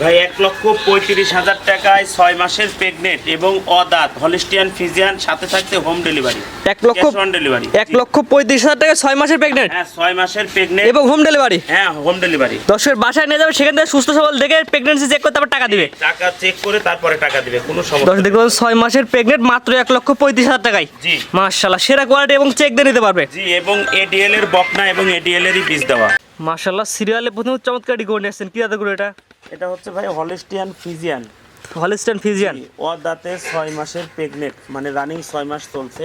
ভাই এক লক্ষ পঁয়ত্রিশ হাজার টাকায় ছয় মাসের প্রেগনেন্ট এবং অদাঁত হলিস্টিয়ান ফিজিয়ান সাথে থাকতে হোম ডেলিভারি এক লক্ষ অন ডেলিভারি এক লক্ষ পঁয়ত্রিশ হাজার টাকা ছয় মাসের প্রেগনেন্ট হ্যাঁ ছয় মাসের প্রেগনেন্ট এবং হোম ডেলিভারি হ্যাঁ হোম ডেলিভারি দশের বাসায় নিয়ে যাবে সেখান থেকে সুস্থ সবল দেখে প্রেগনেন্সি চেক করে তারপর টাকা দিবে। টাকা চেক করে তারপরে টাকা দিবে কোনো সমস্যা দেখতে পাচ্ছেন ছয় মাসের প্রেগনেন্ট মাত্র এক লক্ষ পঁয়ত্রিশ হাজার টাকায়। জি। মার্শাল্লাহ সেরা কোয়ালিটি এবং চেক দিয়ে নিতে পারবে। জি এবং এডিএল এর বকনা এবং এডিএল এরই বীজ দেওয়া। মার্শাল্লাহ সিরিয়ালে প্রথম চমৎকার ডিগো নিয়ে আসছেন। কি দাদা করে এটা? এটা হচ্ছে ভাই হলিস্টিয়ান ফিজিয়ান হলিস্টিয়ান ফিজিয়ান অদাঁতে ছয় মাসের প্রেগনেন্ট মানে রানিং ছয় মাস চলছে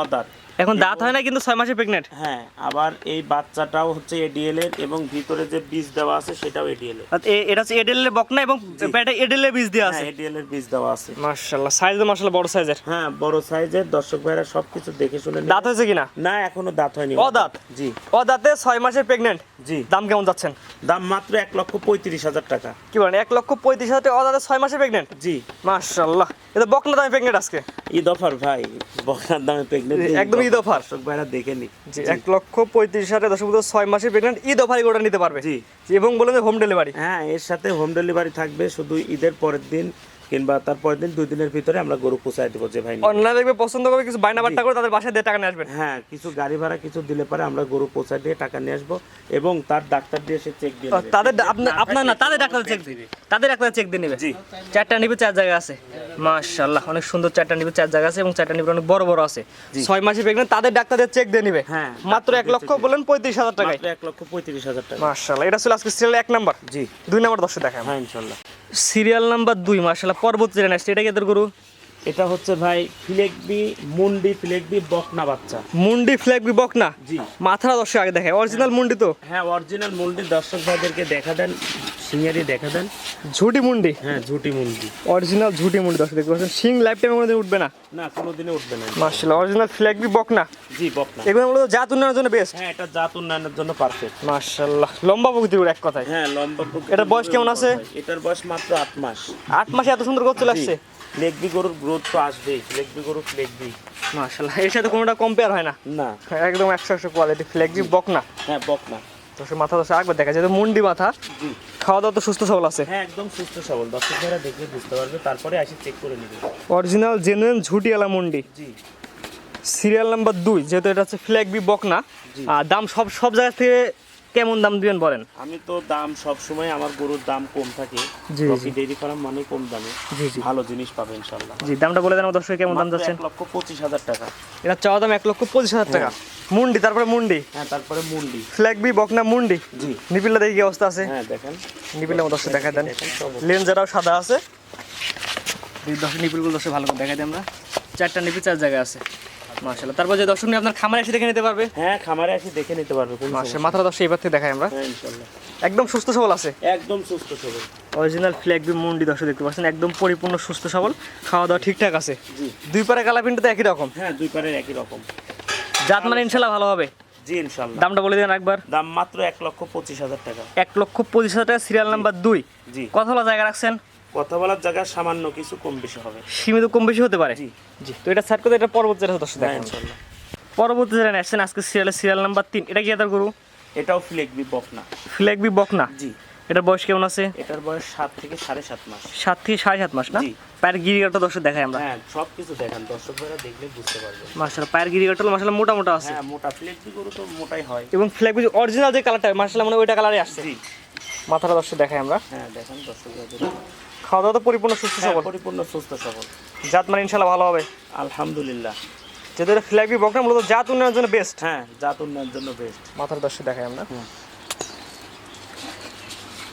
অদাঁত এখন দাঁত হয় না কিন্তু ছয় মাসের প্রেগনেন্ট হ্যাঁ আবার এই বাচ্চাটাও হচ্ছে এডিএল এর এবং ভিতরে যে বীজ দেওয়া আছে সেটাও এডিএল এর। এটা হচ্ছে এডেল এর বকনা এবং পেটে এডেল এর বীজ দেওয়া আছে। হ্যাঁ এডিএল এর বীজ দেওয়া আছে। মার্শাল্লাহ সাইজ মার্শাল্লাহ বড় সাইজের হ্যাঁ বড় সাইজের দর্শক ভাইরা সবকিছু দেখে শুনে দাঁত হয়েছে কিনা? না এখনও দাঁত হয়নি। অদাঁত? জি। ও দাঁতে ছয় মাসের প্রেগনেন্ট জি। দাম কেমন যাচ্ছেন? দাম মাত্র এক লক্ষ পঁয়ত্রিশ হাজার টাকা। কি বলেন এক লক্ষ পঁয়ত্রিশ হাজার টাকা ও দাঁতে ছয় মাসের প্রেগনেন্ট জি। মার্শাল্লাহ এটা বকনা দামে প্রেগনেন্ট আজকে। ঈদ অফার ভাই। বকনার দামে প্রেগনেন্ট একদম ঈদ অফার। দর্শক ভাইরা দেখে নি। জি এক লক্ষ পঁয়ত্রিশ হাজার দশ বছর ছয় মাসের প্রেগনেন্ট ঈদ অফারে গোটা নিতে পারবে। জি। জি, এবং বলেন হোম ডেলিভারি হ্যাঁ এর সাথে হোম ডেলিভারি থাকবে শুধু ঈদের পরের দিন। কিংবা তার পরের দিন দুই দিনের ভিতরে আমরা গরু পৌঁছায় দেবো যে ভাই নিবে। দেখবে পছন্দ করবে কিছু বাইনা বার্তা করে তাদের বাসায় দিয়ে টাকা নিয়ে আসবেন হ্যাঁ কিছু গাড়ি ভাড়া কিছু দিলে পরে আমরা গরু পৌঁছায় দিয়ে টাকা নিয়ে আসব এবং তার ডাক্তার দিয়ে সে চেক দিয়ে। তাদের আপনার আপনার না তাদের ডাক্তার চেক দিবে। তাদের ডাক্তার চেক দিয়ে নেবে। জি। চারটা নিবে চার জায়গা আছে। মাশাআল্লাহ অনেক সুন্দর চারটা নিবে চার জায়গা আছে এবং চারটা নিবে অনেক বড় বড় আছে। ছয় মাসে প্রেগনেন্ট তাদের ডাক্তারদের চেক দিয়ে নিবে। হ্যাঁ, মাত্র এক লক্ষ বলেন পঁয়ত্রিশ হাজার মাত্র এক লক্ষ পঁয়ত্রিশ হাজার টাকা। মাশাআল্লাহ এটা ছিল আজকে সিরিয়াল এক নাম্বার। জি। দুই নাম্বার দশে দেখায়। হ্যাঁ ইনশাল্লাহ সিরিয়াল নাম্বার দুই মার্শাল্লাহ পর্বত জেনে আসছে এটা কি এদের গরু? এটা হচ্ছে ভাই ফিলেকবি মুন্ডি ফিলেকবি বকনা বাচ্চা। মুন্ডি ফ্লেগ বি বকনা? জি। মাথার দর্শক আগে দেখে অরিজিনাল মুন্ডি তো? হ্যাঁ অরিজিনাল মুন্ডি। দর্শক ভাইদেরকে দেখা দেন সিঙ্গারি দেখা দেন। ঝুটি মুন্ডি? হ্যাঁ ঝুটি মুন্ডি। অরিজিনাল ঝুটি মুন্ডি দর্শক দেখতে পাচ্ছেন। সিং লাইফ টাইমে কোনোদিন উঠবে না? না কোনোদিনে উঠবে না। মাশাআল্লাহ অরিজিনাল ফ্ল্যাগ বি বকনা? জি বকনা। এগুলো মূলত জাত উন্নয়নের জন্য বেস্ট হ্যাঁ এটা জাত উন্নয়নের জন্য পারফেক্ট মাশাআল্লাহ লম্বা প্রকৃতির এক কথায়। হ্যাঁ লম্বা প্রকৃতির এটার বয়স কেমন আছে? এটার বয়স মাত্র আট মাস। আট মাসে এত সুন্দর করতে আসছে? লেগবি গরুর গ্রোথ তো আসবেই। লেগবি গরু ফ্লেগবি মাশাআল্লাহ এর সাথে কোনোটা কম্পেয়ার হয় না? না। একদম একশো একশো কোয়ালিটি ফ্ল্যাগ বি বকনা। হ্যাঁ বকনা। তো সে মাথা দশে একবার দেখা যায় মুন্ডি মাথা। জি। খাওয়া দাওয়া তো সুস্থ সবল আছে? হ্যাঁ একদম সুস্থ সবল। দর্শক ভাইরা দেখলে বুঝতে পারবে তারপরে আসি চেক করে নেবে। অরিজিনাল জেনুইন ঝুটিয়ালা মন্ডি। জি। সিরিয়াল নাম্বার দুই যেহেতু এটা হচ্ছে ফ্ল্যাগ বি বকনা আর দাম সব সব জায়গা থেকে কেমন দাম দিবেন বলেন? আমি তো দাম সব সময় আমার গরুর দাম কম থাকে। জি, রকি ডেইরি ফার্ম মানে কম দামে। ভালো জিনিস পাবে ইনশাল্লাহ। জি দামটা বলে দেন আমার দর্শক কেমন দাম যাচ্ছেন এক লক্ষ পঁচিশ হাজার টাকা। এটা চাওয়া দাম এক লক্ষ পঁচিশ হাজার টাকা। মুন্ডি তারপরে মুন্ডি। হ্যাঁ তারপরে মুন্ডি। ফ্ল্যাগ বি বকনা মুন্ডি? জি। নিপিলটা দেখি কি অবস্থা আছে? হ্যাঁ দেখেন। নিপিলের মতো দর্শক দেখা দেন। সব সাদা আছে। এই দর্শক নিপিলগুলো দর্শক ভালো করে দেখা দিই আমরা। চারটা নিপিল চার জায়গায় আছে। মাশাআল্লাহ। তারপর যে দর্শক আপনার খামারে এসে দেখে নিতে পারবে? হ্যাঁ খামারে এসে দেখে নিতে পারবে কোনো মাসে দর্শক এবার থেকে দেখাই আমরা। হ্যাঁ ইনশাল্লাহ একদম সুস্থ সবল আছে? একদম সুস্থ সবল। অরিজিনাল ফ্ল্যাগ বি মুন্ডি দর্শক দেখতে পাচ্ছেন একদম পরিপূর্ণ সুস্থ সবল খাওয়া দাওয়া ঠিকঠাক আছে? জি। দুই পারে কালাপিনটা তো একই রকম? হ্যাঁ দুই পারের একই রকম। জাত মানে ইনশাল্লাহ ভালো হবে? জি ইনশাল্লাহ দামটা বলে দেন একবার। দাম মাত্র এক লক্ষ পঁচিশ হাজার টাকা। এক লক্ষ পঁচিশ হাজার টাকা সিরিয়াল নাম্বার দুই। জি। কত হলো জায়গা রাখছেন? কথা বলার জায়গায় সামান্য কিছু কম বেশি হবে। সীমিত কম বেশি হতে পারে? জি জি। তো এটা সাইড করে এটা পরবর্তী জেলা দর্শক হ্যাঁ দেখেন ইনশাল্লাহ পরবর্তী জেলা আসছেন আজকে সিরিয়ালের সিরিয়াল নাম্বার তিন এটা কি এদের গরু এটাও ফ্লেগবি বকনা ফ্ল্যাগ বি বকনা জি। এটার বয়স কেমন আছে? এটার বয়স সাত থেকে সাড়ে সাত মাস। সাত থেকে সাড়ে সাত মাস না। পায়ের গিরিগাটা দর্শক দেখাই আমরা। হ্যাঁ সব কিছু দেখান দর্শক ভাইরা দেখলে বুঝতে পারবে। মার্শাল পায়ের গিরিগাটা মার্শাল মোটা মোটা আছে। হ্যাঁ মোটা ফ্লেগবি গরু তো মোটাই হয়। এবং ফ্ল্যাগ বি অরিজিনাল যে কালারটা মার্শাল মানে ওইটা কালারে আসছে। জি। মাথাটা দর্শক দেখাই আমরা। হ্যাঁ দেখেন দর্শক খাওয়া দাওয়া তো পরিপূর্ণ সুস্থ হ্যাঁ, সবল। পরিপূর্ণ সুস্থ সবল। জাত মানে ইনশাল্লাহ ভালো হবে। আলহামদুলিল্লাহ। যেহেতু এটা মূলত জাত উন্নয়নের জন্য বেস্ট হ্যাঁ জাত উন্নয়নের জন্য বেস্ট মাথার দর্শক দেখাই আমরা।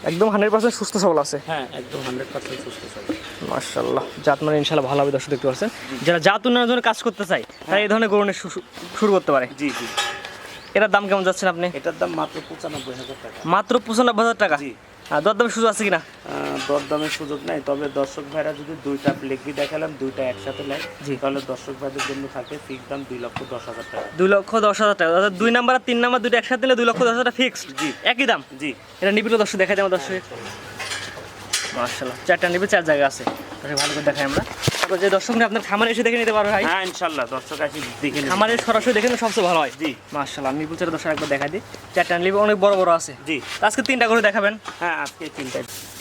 একদম হান্ড্রেড পার্সেন্ট সুস্থ সবল আছে। হ্যাঁ একদম হান্ড্রেড পার্সেন্ট সুস্থ সবল। মার্শাল্লাহ জাত মানে ইনশাল্লাহ ভালো হবে দর্শক দেখতে পাচ্ছেন। যারা জাত উন্নয়নের জন্য কাজ করতে চায় তারা এই ধরনের গরু শুরু করতে পারে। জি জি। এটার দাম কেমন যাচ্ছেন আপনি? এটার দাম মাত্র পঁচানব্বই হাজার টাকা। মাত্র পঁচানব্বই হাজার টাকা? জি। দরদামের সুযোগ আছে কিনা? দরদামের সুযোগ নাই তবে দর্শক ভাইরা যদি দুইটা লেগবি দেখালাম দুইটা একসাথে নেয়। তাহলে দর্শক ভাইদের জন্য থাকে ফিক্স দাম দুই লক্ষ দশ হাজার টাকা। দুই লক্ষ দশ হাজার টাকা অর্থাৎ দুই নাম্বার আর তিন নাম্বার দুইটা একসাথে নিলে দুই লক্ষ দশ হাজার ফিক্সড জি। একই দাম? জি। এটা নিবিড় দর্শক দেখাই দেয় দর্শক। মার্শাল্লাহ চারটা নিবে চার জায়গা আছে। ভালো করে দেখাই আমরা। যে দর্শক নিয়ে আপনার খামারে এসে দেখে নিতে পারবে ভাই। হ্যাঁ ইনশাল্লাহ দর্শক আসি দেখে নিন খামারে সরাসরি দেখে নিলে সবচেয়ে ভালো হয়। জি। মার্শাল্লাহ আমি বলছি দর্শক একবার দেখাই দিই। চারটা নিবে অনেক বড় বড় আছে। জি। আজকে তিনটা করে দেখাবেন। হ্যাঁ আজকে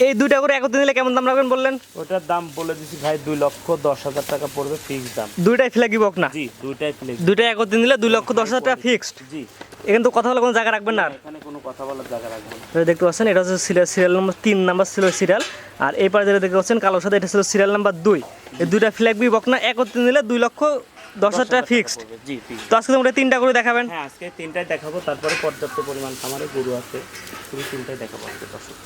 এই দুইটা করে একত্রে নিলে কেমন দাম রাখবেন বললেন? ওটার দাম বলে দিছি ভাই দুই লক্ষ দশ হাজার টাকা পড়বে ফিক্স দাম। দুইটাই ফ্ল্যাগি বক না জি দুইটাই দুইটাই একত্রে নিলে দুই লক্ষ দশ হাজার টাকা ফিক্সড জি। এখানে তো কথা বলে কোনো জায়গা রাখবেন না আর। এখানে কথা বলার জায়গা রাখব না। এটা দেখতে পাচ্ছেন এটা হচ্ছে সিরিয়াল সিরিয়াল নম্বর তিন নাম্বার ছিল সিরিয়াল। আর এই পাশে যেটা দেখতে পাচ্ছেন কালোর সাথে এটা ছিল সিরিয়াল নাম্বার দুই। এই দুইটা ফ্ল্যাগ বি বক না একত্রে নিলে দুই লক্ষ দশ হাজার টাকা ফিক্সড জি তো আজকে তোমরা তিনটা করে দেখাবেন। হ্যাঁ আজকে তিনটায় দেখাবো তারপরে পর্যাপ্ত পরিমাণ খামারে গরু আছে শুধু তিনটায় দেখাবো আজকে দর্শক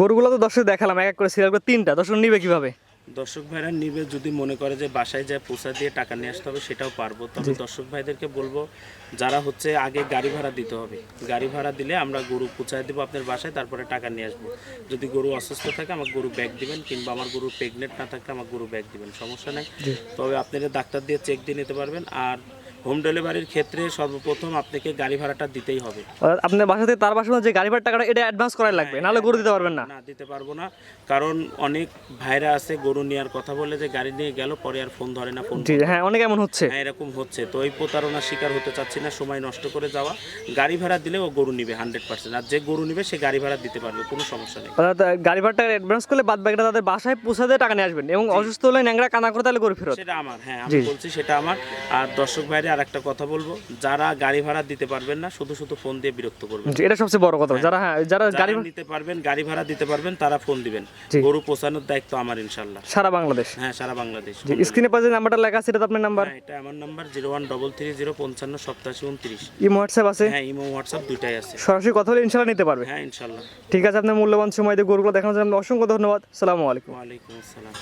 গরুগুলো তো দর্শক দেখালাম এক এক করে সিরিয়াল করে তিনটা। দর্শক নিবে কীভাবে? দর্শক ভাইরা নিবে যদি মনে করে যে বাসায় যায় পোষা দিয়ে টাকা নিয়ে আসতে হবে সেটাও পারব। তবে দর্শক ভাইদেরকে বলব যারা হচ্ছে আগে গাড়ি ভাড়া দিতে হবে গাড়ি ভাড়া দিলে আমরা গরু পোছায় দেবো আপনার বাসায় তারপরে টাকা নিয়ে আসব। যদি গরু অসুস্থ থাকে আমার গরু ব্যাগ দিবেন কিংবা আমার গরু প্রেগনেন্ট না থাকলে আমার গরু ব্যাগ দিবেন সমস্যা নেই। তবে আপনারা ডাক্তার দিয়ে চেক দিয়ে নিতে পারবেন আর হোম ডেলিভারির ক্ষেত্রে সর্বপ্রথম আপনাকে গাড়ি ভাড়াটা দিতেই হবে। আপনার বাসা থেকে তার মধ্যে যে গাড়ি ভাড়ার টাকাটা এটা অ্যাডভান্স করাই লাগবে নাহলে গরু দিতে পারবেন না। না দিতে পারব না। কারণ অনেক ভাইরা আছে গরু নেওয়ার কথা বলে যে গাড়ি নিয়ে গেল পরে আর ফোন ধরে না ফোন জি হ্যাঁ অনেক এমন হচ্ছে। হ্যাঁ এরকম হচ্ছে। তো এই প্রতারণার শিকার হতে চাচ্ছি না সময় নষ্ট করে যাওয়া। গাড়ি ভাড়া দিলে ও গরু নিবে হান্ড্রেড পার্সেন্ট আর যে গরু নিবে সে গাড়ি ভাড়া দিতে পারবে কোনো সমস্যা নেই। গাড়ি ভাড়ার টাকা অ্যাডভান্স করলে বাদ বাকিটা তাদের বাসায় পৌঁছে দিয়ে টাকা নিয়ে আসবেন। এবং অসুস্থ হলে ন্যাংরা কানা করে তাহলে গরু ফেরত। সেটা আমার হ্যাঁ আমি বলছি সেটা আমার। আর দর্শক ভাইরে আর একটা কথা বলব যারা গাড়ি ভাড়া দিতে পারবেন না শুধু শুধু ফোন দিয়ে বিরক্ত করবেন। এটা সবচেয়ে বড় কথা। যারা হ্যাঁ যারা গাড়ি যারা নিতে পারবেন গাড়ি ভাড়া দিতে পারবেন তারা ফোন দিবেন। গরু পোষানোর দায়িত্ব আমার ইনশাল্লাহ। সারা বাংলাদেশ? হ্যাঁ সারা বাংলাদেশ। স্ক্রিনে পাশে নাম্বারটা লেখা আছে এটা আপনার নাম্বার? হ্যাঁ এটা আমার number zero one double three zero পঞ্চান্ন সপ্তাশি উনত্রিশ। ইমো হোয়াটসঅ্যাপ আছে? হ্যাঁ ইমো হোয়াটসঅ্যাপ দুইটাই আছে। সরাসরি কথা বলে ইনশাল্লাহ নিতে পারবে। হ্যাঁ ইনশাল্লাহ। ঠিক আছে আপনার মূল্যবান সময় দিয়ে গরুগুলো দেখানোর জন্য অসংখ্য ধন্যবাদ। সালামু আলাইকুম। ওয়ালাইকুম আসসালাম।